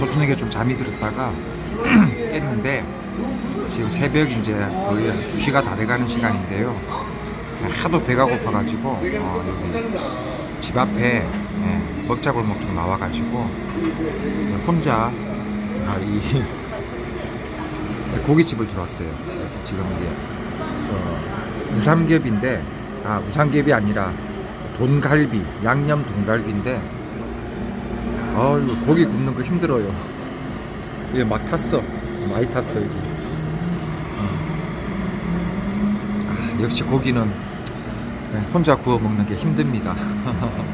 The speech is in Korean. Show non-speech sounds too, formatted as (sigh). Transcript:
초저녁에 좀 잠이 들었다가 (clears throat) 깼는데 지금 새벽 이제 거의 2시가 다 돼가는 시간인데요. 하도 배가 고파가지고 어, 여기 집 앞에 예, 먹자골목 좀 나와가지고 혼자 아, 이 (laughs) 고깃집을 들어왔어요. 그래서 지금 이제 어, 우삼겹인데 아 우삼겹이 아니라 돈갈비 양념 돈갈비인데 아 이거 고기 굽는 거 힘들어요. 이게 막 탔어 많이 탔어 여기. 아, 역시 고기는 네, 혼자 구워 먹는 게 힘듭니다. (laughs)